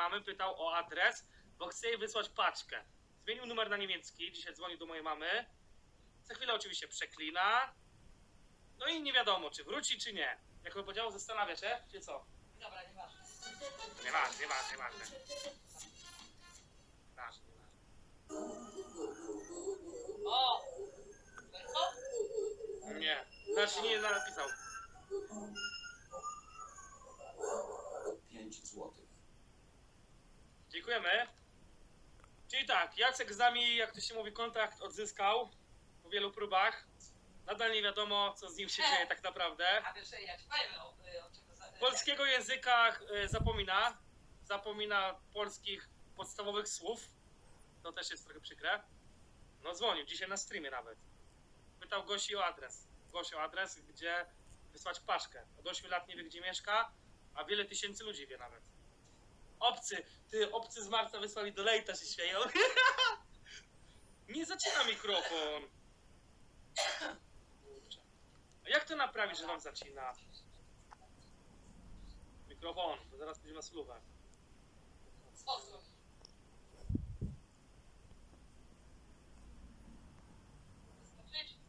mamy, pytał o adres, bo chce jej wysłać paczkę. Zmienił numer na niemiecki, dzisiaj dzwonił do mojej mamy. Za chwilę oczywiście przeklina. No i nie wiadomo, czy wróci, czy nie. Jak to powiedział, zastanawia się, czy co? Dobra, nieważne. Nieważne, nieważne, nieważne. Nieważne, nieważne. O! Tylko? Nie. Znaczy nie napisał. 5 złotych. Dziękujemy. Czyli tak, Jacek z nami, jak to się mówi, kontakt odzyskał po wielu próbach. Nadal nie wiadomo, co z nim się dzieje tak naprawdę. A wiesz, ja ci powiem, o, o czego za... Polskiego języka e, zapomina. Zapomina polskich podstawowych słów. To też jest trochę przykre. No dzwonił, dzisiaj na streamie nawet. Pytał Gosi o adres. Gosi o adres, gdzie wysłać paczkę. Od 8 lat nie wie, gdzie mieszka, a wiele tysięcy ludzi wie nawet. Obcy, ty, obcy z marca wysłali do Lejta, się śmieją. nie zacina mikrofon. A jak to naprawić, że wam zacina? Mikrofon, bo zaraz będzie na słuchę. Sposób.